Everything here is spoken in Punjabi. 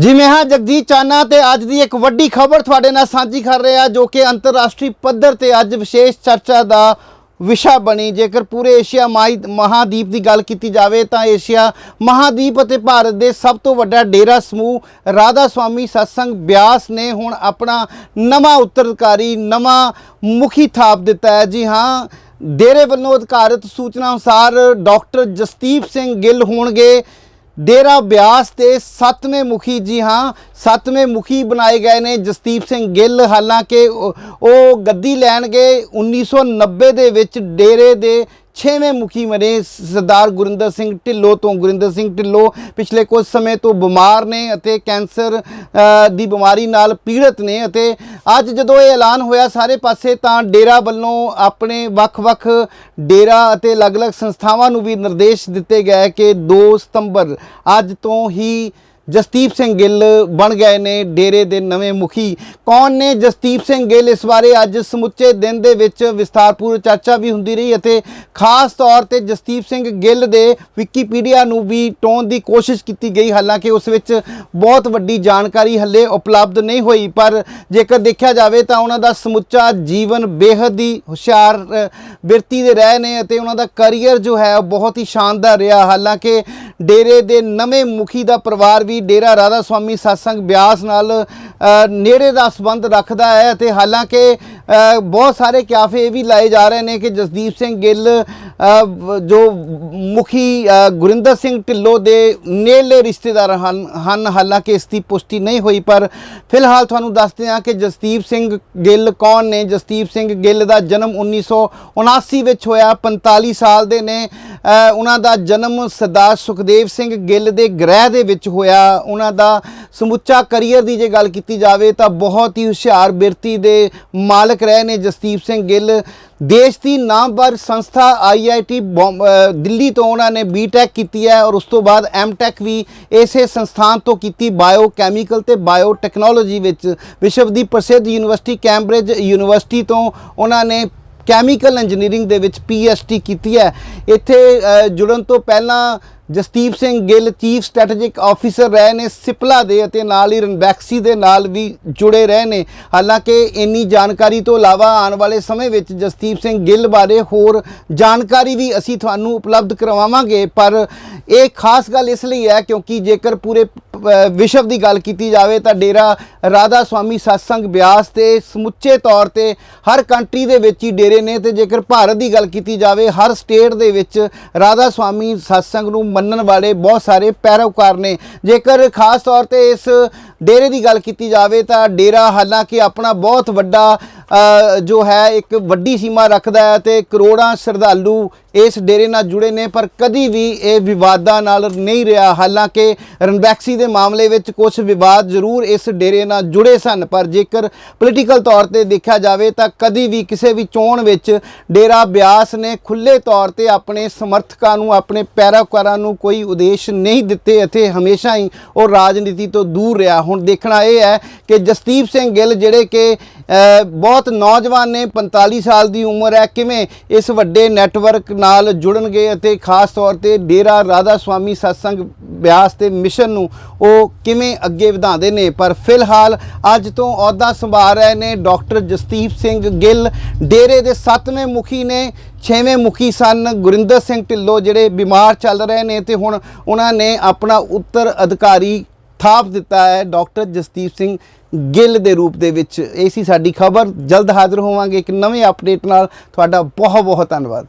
ਜੀ ਮੈਂ ਹਾਂ ਜਗਜੀਤ ਚਾਨਾ ਤੇ ਅੱਜ ਦੀ ਇੱਕ ਵੱਡੀ ਖਬਰ ਤੁਹਾਡੇ ਨਾਲ ਸਾਂਝੀ ਕਰ ਰਿਹਾ, ਜੋ ਕਿ ਅੰਤਰਰਾਸ਼ਟਰੀ ਪੱਧਰ ਤੇ ਅੱਜ ਵਿਸ਼ੇਸ਼ ਚਰਚਾ ਦਾ ਵਿਸ਼ਾ ਬਣੀ। ਜੇਕਰ ਪੂਰੇ ਏਸ਼ੀਆ ਮਾਈ- ਮਹਾਦੀਪ ਦੀ ਗੱਲ ਕੀਤੀ ਜਾਵੇ ਤਾਂ ਏਸ਼ੀਆ ਮਹਾਦੀਪ ਅਤੇ ਭਾਰਤ ਦੇ ਸਭ ਤੋਂ ਵੱਡਾ ਡੇਰਾ ਸਮੂਹ ਰਾਧਾ ਸਵਾਮੀ ਸਤਸੰਗ ਬਿਆਸ ਨੇ ਹੁਣ ਆਪਣਾ ਨਵਾਂ ਉੱਤਰਕਾਰੀ, ਨਵਾਂ ਮੁਖੀ ਥਾਪ ਦਿੱਤਾ ਹੈ। ਜੀ ਹਾਂ, ਡੇਰੇ ਵੱਲੋਂ ਅਧਿਕਾਰਤ ਸੂਚਨਾ ਅਨੁਸਾਰ ਡਾਕਟਰ ਜਸਦੀਪ ਸਿੰਘ ਗਿੱਲ ਹੋਣਗੇ। ਡੇਰਾ ਬਿਆਸ ਤੇ ਸੱਤਵੇਂ ਮੁਖੀ ਜੀ ਹਾਂ, ਸੱਤਵੇਂ ਮੁਖੀ ਬਣਾਏ ਗਏ ਨੇ ਜਸਦੀਪ ਸਿੰਘ ਗਿੱਲ। ਹਾਲਾਂਕਿ ਉਹ ਉਹ ਗੱਦੀ ਲੈਣਗੇ 1990 ਦੇ ਵਿੱਚ ਡੇਰੇ ਦੇ ਛੇਵੇਂ ਮੁਖੀ ਬਣੇ ਸਰਦਾਰ ਗੁਰਿੰਦਰ ਸਿੰਘ ਢਿੱਲੋਂ ਤੋਂ। ਗੁਰਿੰਦਰ ਸਿੰਘ ਢਿੱਲੋਂ ਪਿਛਲੇ ਕੁਝ ਸਮੇਂ ਤੋਂ ਬਿਮਾਰ ਨੇ ਅਤੇ ਕੈਂਸਰ ਦੀ ਬਿਮਾਰੀ ਨਾਲ ਪੀੜਤ ਨੇ ਅਤੇ ਅੱਜ ਜਦੋਂ ਇਹ ਐਲਾਨ ਹੋਇਆ ਸਾਰੇ ਪਾਸੇ ਤਾਂ ਡੇਰਾ ਵੱਲੋਂ ਆਪਣੇ ਵੱਖ-ਵੱਖ ਡੇਰਾ ਅਤੇ ਅਲੱਗ-ਅਲੱਗ ਸੰਸਥਾਵਾਂ ਨੂੰ ਵੀ ਨਿਰਦੇਸ਼ ਦਿੱਤੇ ਗਏ ਕਿ 2 ਸਤੰਬਰ ਅੱਜ ਤੋਂ ਹੀ ਜਸਦੀਪ ਸਿੰਘ ਗਿੱਲ ਬਣ ਗਏ ਨੇ ਡੇਰੇ ਦੇ ਨਵੇਂ ਮੁਖੀ। ਕੌਣ ਨੇ? ਜਸਦੀਪ ਸਿੰਘ ਗਿੱਲ ਇਸ ਬਾਰੇ ਅੱਜ ਸਮੁੱਚੇ ਦਿਨ ਦੇ ਵਿੱਚ ਵਿਸਥਾਰਪੂਰ ਚਰਚਾ ਵੀ ਹੁੰਦੀ ਰਹੀ ਅਤੇ ਖਾਸ ਤੌਰ ਤੇ ਜਸਦੀਪ ਸਿੰਘ ਗਿੱਲ ਦੇ ਵਿਕੀਪੀਡੀਆ ਨੂੰ ਵੀ ਟੋਨ ਦੀ ਕੋਸ਼ਿਸ਼ ਕੀਤੀ ਗਈ। ਹਾਲਾਂਕਿ ਉਸ ਵਿੱਚ ਬਹੁਤ ਵੱਡੀ ਜਾਣਕਾਰੀ ਹੱਲੇ ਉਪਲਬਧ ਨਹੀਂ ਹੋਈ ਪਰ ਜੇਕਰ ਦੇਖਿਆ ਜਾਵੇ ਤਾਂ ਉਹਨਾਂ ਦਾ ਸਮੁੱਚਾ ਜੀਵਨ ਬੇਹੱਦ ਹੀ ਹੁਸ਼ਿਆਰ ਅ, ਬਿਰਤੀ ਦੇ ਰਹੇ ਨੇ ਅਤੇ ਉਹਨਾਂ ਦਾ ਕੈਰੀਅਰ ਜੋ ਹੈ ਉਹ ਬਹੁਤ ਹੀ ਸ਼ਾਨਦਾਰ ਰਿਹਾ। ਹਾਲਾਂਕਿ ਡੇਰੇ ਦੇ ਨਵੇਂ ਮੁਖੀ ਦਾ ਪਰਿਵਾਰ ਵੀ ਡੇਰਾ ਰਾਧਾ ਸਵਾਮੀ ਸਤਸੰਗ ਬਿਆਸ ਨਾਲ ਨੇੜੇ ਦਾ ਸੰਬੰਧ ਰੱਖਦਾ ਹੈ ਅਤੇ ਹਾਲਾਂਕਿ ਬਹੁਤ ਸਾਰੇ ਕਿਆਫੇ ਇਹ ਵੀ ਲਾਏ ਜਾ ਰਹੇ ਨੇ ਕਿ ਜਸਦੀਪ ਸਿੰਘ ਗਿੱਲ ਜੋ ਮੁਖੀ ਗੁਰਿੰਦਰ ਸਿੰਘ ਢਿੱਲੋਂ ਦੇ ਨੇੜਲੇ ਰਿਸ਼ਤੇਦਾਰ ਹਨ ਹਨ, ਹਾਲਾਂਕਿ ਇਸ ਦੀ ਪੁਸ਼ਟੀ ਨਹੀਂ ਹੋਈ, ਪਰ ਫਿਲਹਾਲ ਤੁਹਾਨੂੰ ਦੱਸਦੇ ਹਾਂ ਕਿ ਜਸਦੀਪ ਸਿੰਘ ਗਿੱਲ ਕੌਣ ਨੇ? ਜਸਦੀਪ ਸਿੰਘ ਗਿੱਲ ਦਾ ਜਨਮ 1979 ਵਿੱਚ ਹੋਇਆ 45 ਸਾਲ ਦੇ ਨੇ। ਉਹਨਾਂ ਦਾ ਜਨਮ ਸਰਦਾਰ ਸੁਖਦੇਵ ਸਿੰਘ ਗਿੱਲ ਦੇ ਗ੍ਰਹਿ ਦੇ ਵਿੱਚ ਹੋਇਆ। ਉਹਨਾਂ ਦਾ ਸਮੁੱਚਾ ਕਰੀਅਰ ਦੀ ਜੇ ਗੱਲ ਕੀਤੀ ਜਾਵੇ ਤਾਂ ਬਹੁਤ ਹੀ ਹੁਸ਼ਿਆਰ ਬਿਰਤੀ ਦੇ ਮਾਲਕ ਰਹੇ ਨੇ ਜਸਦੀਪ ਸਿੰਘ ਗਿੱਲ। ਦੇਸ਼ ਦੀ ਨਾਮਵਰ ਸੰਸਥਾ ਆਈਆਈਟੀ ਦਿੱਲੀ ਤੋਂ ਉਹਨਾਂ ਨੇ ਬੀਟੈਕ ਕੀਤੀ ਹੈ ਔਰ ਉਸ ਤੋਂ ਬਾਅਦ ਐਮਟੈਕ ਵੀ ਇਸੇ ਸੰਸਥਾਨ ਤੋਂ ਕੀਤੀ ਬਾਇਓ ਕੈਮੀਕਲ ਤੇ ਬਾਇਓ ਟੈਕਨੋਲੋਜੀ ਵਿੱਚ। ਵਿਸ਼ਵ ਦੀ ਪ੍ਰਸਿੱਧ ਯੂਨੀਵਰਸਿਟੀ ਕੈਂਬਰਿਜ ਯੂਨੀਵਰਸਿਟੀ ਤੋਂ ਉਹਨਾਂ ਨੇ ਕੈਮੀਕਲ ਇੰਜੀਨੀਅਰਿੰਗ ਦੇ ਵਿੱਚ ਪੀਐਚਡੀ ਕੀਤੀ ਹੈ। ਇੱਥੇ ਜੁੜਨ ਤੋਂ ਪਹਿਲਾਂ Jasdeep Singh Gill chief strategic officer ਰਹੇ ਨੇ ਸਿਪਲਾ ਦੇ ਅਤੇ ਨਾਲ ਹੀ ਰਣਬੈਕਸੀ ਦੇ ਨਾਲ ਵੀ ਜੁੜੇ ਰਹੇ ਨੇ। ਹਾਲਾਂਕਿ ਇੰਨੀ ਜਾਣਕਾਰੀ ਤੋਂ ਇਲਾਵਾ ਆਉਣ ਵਾਲੇ ਸਮੇਂ ਵਿੱਚ ਜਸਦੀਪ ਸਿੰਘ ਗਿੱਲ ਬਾਰੇ ਹੋਰ ਜਾਣਕਾਰੀ ਵੀ ਅਸੀਂ ਤੁਹਾਨੂੰ ਉਪਲਬਧ ਕਰਵਾਵਾਂਗੇ। ਪਰ ਇਹ ਖਾਸ ਗੱਲ ਇਸ ਲਈ ਹੈ ਕਿਉਂਕਿ ਜੇਕਰ ਪੂਰੇ ਵਿਸ਼ਵ ਦੀ ਗੱਲ ਕੀਤੀ ਜਾਵੇ ਤਾਂ ਡੇਰਾ ਰਾਧਾ ਸਵਾਮੀ ਸਤਸੰਗ ਬਿਆਸ ਤੇ ਸਮੁੱਚੇ ਤੌਰ ਤੇ ਹਰ ਕੰਟਰੀ ਦੇ ਵਿੱਚ ਹੀ ਡੇਰੇ ਨੇ ਤੇ ਜੇਕਰ ਭਾਰਤ ਦੀ ਗੱਲ ਕੀਤੀ ਜਾਵੇ, ਹਰ ਸਟੇਟ ਦੇ ਵਿੱਚ ਰਾਧਾ ਸਵਾਮੀ ਸਤਸੰਗ ਨੂੰ ਮੰਨਣ ਵਾਲੇ ਬਹੁਤ ਸਾਰੇ ਪੈਰੋਕਾਰ ਨੇ। ਜੇਕਰ ਖਾਸ ਤੌਰ ਤੇ ਇਸ ਡੇਰੇ ਦੀ ਗੱਲ ਕੀਤੀ ਜਾਵੇ ਤਾਂ ਡੇਰਾ ਹਾਲਾਂਕਿ ਆਪਣਾ ਬਹੁਤ ਵੱਡਾ ਜੋ ਹੈ, ਇੱਕ ਵੱਡੀ ਸੀਮਾ ਰੱਖਦਾ ਹੈ ਤੇ ਕਰੋੜਾਂ ਸ਼ਰਧਾਲੂ ਇਸ ਡੇਰੇ ਨਾਲ ਜੁੜੇ ਨੇ, ਪਰ ਕਦੀ ਵੀ ਇਹ ਵਿਵਾਦਾਂ ਨਾਲ ਨਹੀਂ ਰਿਹਾ। ਹਾਲਾਂਕਿ ਰਣਬੈਕਸੀ ਦੇ ਮਾਮਲੇ ਵਿੱਚ ਕੁਝ ਵਿਵਾਦ ਜ਼ਰੂਰ ਇਸ ਡੇਰੇ ਨਾਲ ਜੁੜੇ ਸਨ, ਪਰ ਜੇਕਰ ਪੋਲੀਟੀਕਲ ਤੌਰ ਤੇ ਦੇਖਿਆ ਜਾਵੇ ਤਾਂ ਕਦੀ ਵੀ ਕਿਸੇ ਵੀ ਚੋਣ ਵਿੱਚ ਡੇਰਾ ਬਿਆਸ ਨੇ ਖੁੱਲੇ ਤੌਰ ਤੇ ਆਪਣੇ ਸਮਰਥਕਾਂ ਨੂੰ, ਆਪਣੇ ਪੈਰੋਕਾਰਾਂ ਨੂੰ ਕੋਈ ਉਦੇਸ਼ ਨਹੀਂ ਦਿੱਤੇ ਅਤੇ ਹਮੇਸ਼ਾ ਹੀ ਉਹ ਰਾਜਨੀਤੀ ਤੋਂ ਦੂਰ ਰਿਹਾ। ਹੁਣ ਦੇਖਣਾ ਇਹ ਹੈ ਕਿ ਜਸਦੀਪ ਸਿੰਘ ਗਿੱਲ, ਜਿਹੜੇ ਕਿ ਬਹੁਤ ਨੌਜਵਾਨ ਨੇ 45 ਸਾਲ ਦੀ ਉਮਰ ਹੈ। ਕਿਵੇਂ ਇਸ ਵੱਡੇ ਨੈਟਵਰਕ ਨਾਲ ਜੁੜਨਗੇ ਅਤੇ ਖਾਸ ਤੌਰ ਤੇ ਡੇਰਾ ਰਾਧਾ ਸਵਾਮੀ ਸਤਸੰਗ ਬਿਆਸ ਤੇ ਮਿਸ਼ਨ ਨੂੰ ਉਹ ਕਿਵੇਂ ਅੱਗੇ ਵਧਾਉਂਦੇ ਨੇ? ਪਰ ਫਿਲਹਾਲ ਅੱਜ ਤੋਂ ਅਹੁਦਾ ਸੰਭਾਲ ਰਹੇ ਨੇ ਡਾਕਟਰ ਜਸਦੀਪ ਸਿੰਘ ਗਿੱਲ। ਡੇਰੇ ਦੇ ਸੱਤਵੇਂ ਮੁਖੀ ਨੇ, ਛੇਵੇਂ ਮੁਖੀ ਸਨ ਗੁਰਿੰਦਰ ਸਿੰਘ ਢਿੱਲੋਂ, ਜਿਹੜੇ ਬਿਮਾਰ ਚੱਲ ਰਹੇ ਨੇ ਤੇ ਹੁਣ ਉਹਨਾਂ ਨੇ ਆਪਣਾ ਉੱਤਰ ਅਧਿਕਾਰੀ ਥਾਪ ਦਿੱਤਾ ਹੈ ਡਾਕਟਰ ਜਸਦੀਪ ਸਿੰਘ ਗਿੱਲ ਦੇ ਰੂਪ ਦੇ ਵਿੱਚ। ਇਹ ਸੀ ਸਾਡੀ ਖਬਰ। ਜਲਦ ਹਾਜ਼ਰ ਹੋਵਾਂਗੇ ਇੱਕ ਨਵੇਂ ਅਪਡੇਟ ਨਾਲ। ਤੁਹਾਡਾ ਬਹੁਤ ਬਹੁਤ ਧੰਨਵਾਦ।